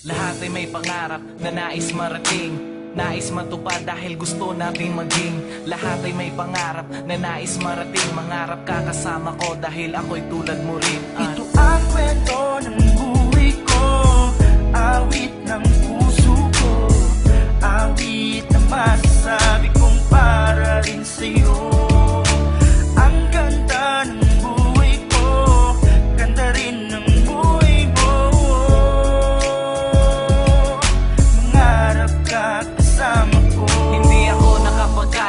Lahat ay may pangarap na nais marating. Nais matupad dahil gusto nating maging. Lahat ay may pangarap na nais marating. Mangarap ka kasama ko dahil ako'y tulad mo rin. At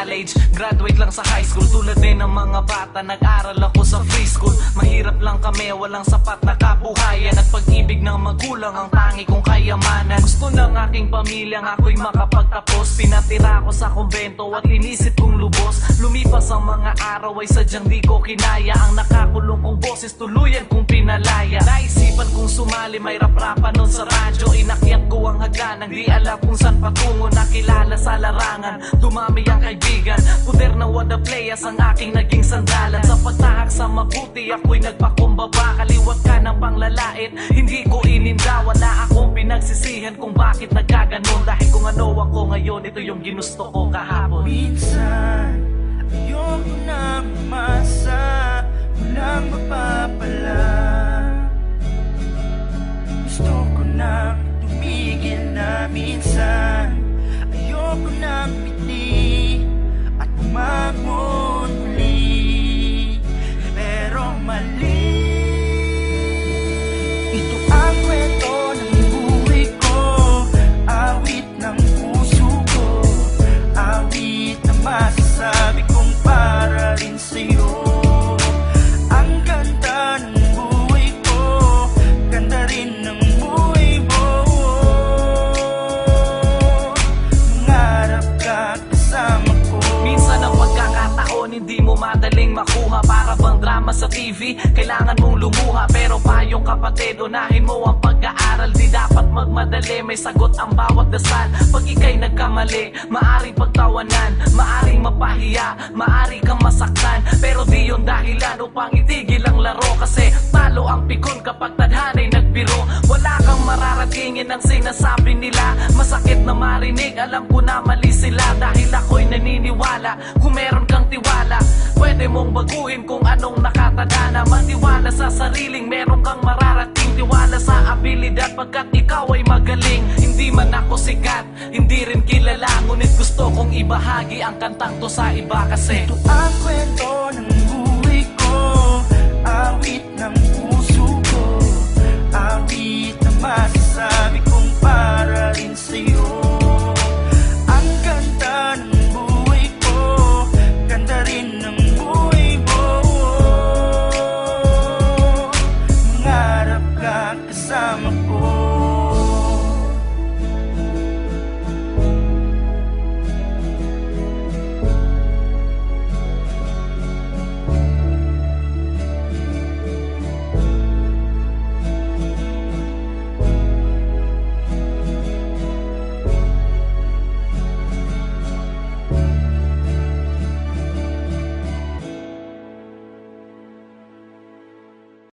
nakapag-college Graduate lang sa high school. Tulad din ng mga bata Nag-aral ako sa free school. Mahirap lang kami Walang sapat na kabuhayan At pag-ibig ng magulang Ang tangi kong kayamanan. Gusto ng aking pamilya Ang ako'y makapagtapos. Pinatira ko sa kumbento At inisip kong lubos. Lumipas ang mga araw Ay sadyang di ko kinaya. Ang nakakulong kong boses Tuluyan kong pinalaya sumali May rap-rapan nun sa radyo. Inakyat ko ang hagdanan Di alam kung saan patungo. Nakilala sa larangan Dumami ang kaibigan. Puder na wada playas Ang aking naging sandalan. Sa pagtahak sa mabuti Ako'y nagpakumbaba. Kaliwat ka ng panglalait Hindi ko ininda. Wala akong pinagsisihan Kung bakit nagkaganon. Dahil kung ano ako ngayon Ito yung ginusto ko kahapon. Minsan, ayoko na umasa. Walang mapapala TV, kailangan mong lumuha Pero payong kapatid, unahin mo ang pag-aaral. Di dapat magmadali, may sagot ang bawat dasal. Pag ikay nagkamali, maaring pagtawanan Maaring mapahiya, maari kang masaktan. Pero di yun dahilan upang itigil ang laro Kasi talo ang pikon kapag tadhanay nagbiro. Wala kang mararatingin ang sinasabi nila. Masakit na marinig, alam ko na mali sariling meron kang mararating Tiwala sa abilidad pagkat ikaw ay magaling. Hindi man ako sikat, hindi rin kilala Ngunit gusto kong ibahagi ang kantang to sa iba kasi. Ito ang kwento ng